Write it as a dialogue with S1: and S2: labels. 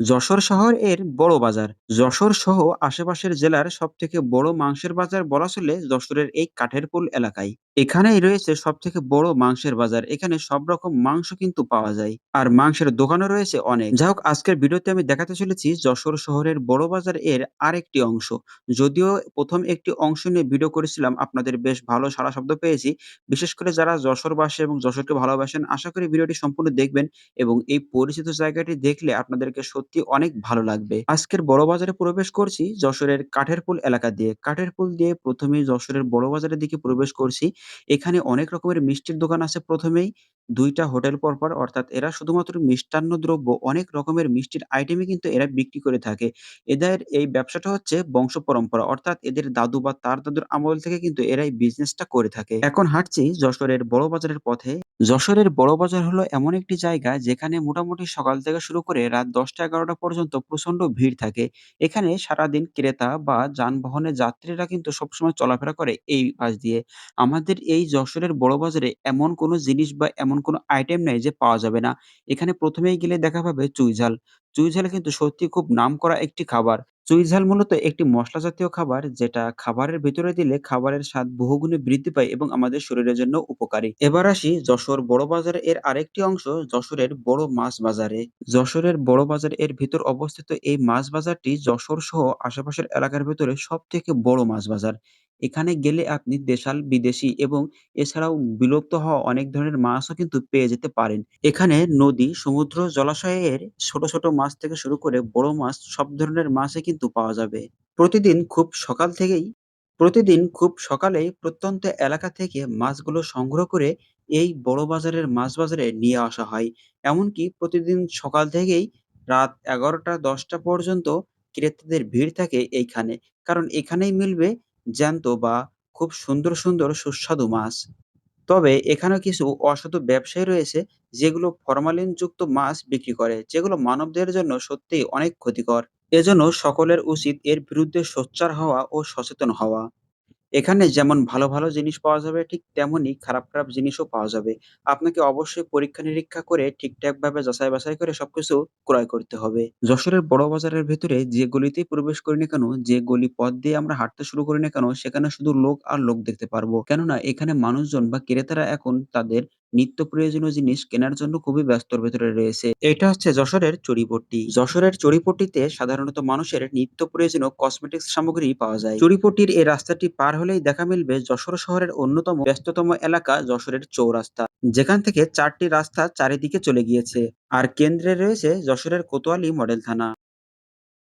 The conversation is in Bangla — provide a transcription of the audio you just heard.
S1: যশোর শহর এর বড় বাজার। যশোর সহ আশেপাশের জেলার সবথেকে বড় মাংসের বাজার বলা চলে যশোরের এই কাঠেরপুল এলাকায়। এখানেই রয়েছে সবথেকে বড় মাংসের বাজার। এখানে সব রকম মাংস কিন্তু পাওয়া যায়। আর মাংসের দোকানও রয়েছে অনেক। যাই হোক, আজকের ভিডিওতে আমি দেখাতে চলেছি যশোর শহরের বড় বাজার এর আরেকটি অংশ। যদিও প্রথম একটি অংশ নিয়ে ভিডিও করেছিলাম, আপনাদের বেশ ভালো সাড়া শব্দ পেয়েছি। বিশেষ করে যারা যশোরবাসী এবং যশোরকে ভালোবাসেন, আশা করি ভিডিওটি সম্পূর্ণ দেখবেন এবং এই পরিচিত জায়গাটি দেখলে আপনাদেরকে সত্যি অনেক ভালো লাগবে। আজকের বড় বাজারে প্রবেশ করছি যশোরের কাঠের কাঠেরপুল এলাকা দিয়ে। কাঠের কাঠেরপুল দিয়ে প্রথমে যশোরের বড় বাজারের দিকে প্রবেশ করছি। এখানে অনেক রকমের মিষ্টির দোকান আছে ১ম এই। ২ টা হোটেল পরপর, অর্থাৎ এরা শুধুমাত্র মিষ্টান্ন দ্রব্য, অনেক রকমের মিষ্টির আইটেমই কিন্তু এরা বিক্রি করে থাকে। এদের এই ব্যবসাটা হচ্ছে বংশ পরম্পরা, অর্থাৎ এদের দাদু বা তার দাদুর আমল থেকে কিন্তু এরা এই বিজনেসটা করে থাকে। এখন হাঁটছি যশোরের বড় বাজারের পথে। যশোরের বড় বাজার হলো এমন একটি জায়গা যেখানে মোটামুটি সকাল থেকে শুরু করে রাত ১০টা-১১টা পর্যন্ত প্রচণ্ড ভিড় থাকে। এখানে সারাদিন ক্রেতা বা যানবাহনের যাত্রীরা কিন্তু সবসময় চলাফেরা করে এই পাশ দিয়ে। আমাদের এই যশোরের বড় বাজারে এমন কোনো জিনিস বা এমন কোনো আইটেম নেই যে পাওয়া যাবে না। এখানে ১ম এই গেলে দেখা পাবে চুইঝাল। চুইঝাল কিন্তু সত্যি খুব নামকরা একটি খাবার। চুইঝাল মূলত একটি মসলা জাতীয় খাবার যেটা খাবারের ভেতরে দিলে খাবারের স্বাদ বহুগুণে বৃদ্ধি পায় এবং আমাদের শরীরের জন্য উপকারী। এবার আসি যশোর বড় বাজার এর আরেকটি অংশ যশোরের বড় মাছ বাজারে। যশোরের বড় বাজার এর ভিতর অবস্থিত এই মাছ বাজারটি যশোর সহ আশেপাশের এলাকার ভেতরে সবথেকে বড় মাছ বাজার। এখানে গেলে আপনি দেশাল, বিদেশি এবং এছাড়াও বিলুপ্ত হওয়া অনেক ধরনের মাছও কিন্তু পেয়ে যেতে পারেন। এখানে নদী, সমুদ্র, জলাশয়ের ছোট, ছোট মাছ থেকে শুরু করে বড় মাছ সব ধরনের মাছই কিন্তু পাওয়া যাবে। প্রতিদিন খুব সকাল থেকেই প্রতিদিন খুব সকালেই প্রত্যন্ত এলাকা থেকে মাছগুলো সংগ্রহ করে এই বড় বাজারের মাছ বাজারে নিয়ে আসা হয়। এমনকি প্রতিদিন সকাল থেকেই রাত ১১টা-১০টা পর্যন্ত ক্রেতাদের ভিড় থাকে এইখানে। কারণ এখানেই মিলবে জ্যান্ত বা খুব সুন্দর, সুন্দর সুস্বাদু মাছ। তবে এখানে কিছু অসাধু ব্যবসায়ী রয়েছে যেগুলো ফরমালিনযুক্ত মাছ বিক্রি করে, যেগুলো মানবদের জন্য সত্যিই অনেক ক্ষতিকর। এজন্য সকলের উচিত এর বিরুদ্ধে সোচ্চার হওয়া ও সচেতন হওয়া। এখানে যেমন ভালো, ভালো জিনিস পাওয়া যাবে ঠিক তেমনই খারাপ, খারাপ জিনিসও পাওয়া যাবে। আপনাকে অবশ্যই পরীক্ষা-নিরীক্ষা করে ঠিকঠাক ভাবে যাচাই-বাছাই করে সবকিছু ক্রয় করতে হবে। যশোরের বড় বাজারের ভেতরে যে গলিতেই প্রবেশ করি না কেন, যে গলি পথ দিয়ে আমরা হাঁটতে শুরু করি না কেন, সেখানে শুধু লোক আর লোক দেখতে পারব। কেননা এখানে মানুষজন বা ক্রেতারা এখন তাদের নিত্য প্রয়োজনীয় জিনিস কেনার জন্য খুবই ব্যস্তর ভেতরে রয়েছে। এটা হচ্ছে যশোরের চড়িপট্টি। যশোরের চড়িপট্টিতে সাধারণত মানুষের নিত্য প্রয়োজনীয় কসমেটিক্স সামগ্রী পাওয়া যায়। চড়িপট্টির এই রাস্তাটি পার হলেই দেখা মিলবে যশোর শহরের অন্যতম ব্যস্ততম এলাকা যশোরের চৌরাস্তা। যেখান থেকে চারটি রাস্তা চারিদিকে চলে গিয়েছে। আর কেন্দ্রে রয়েছে যশোরের কোতোয়ালি মডেল থানা।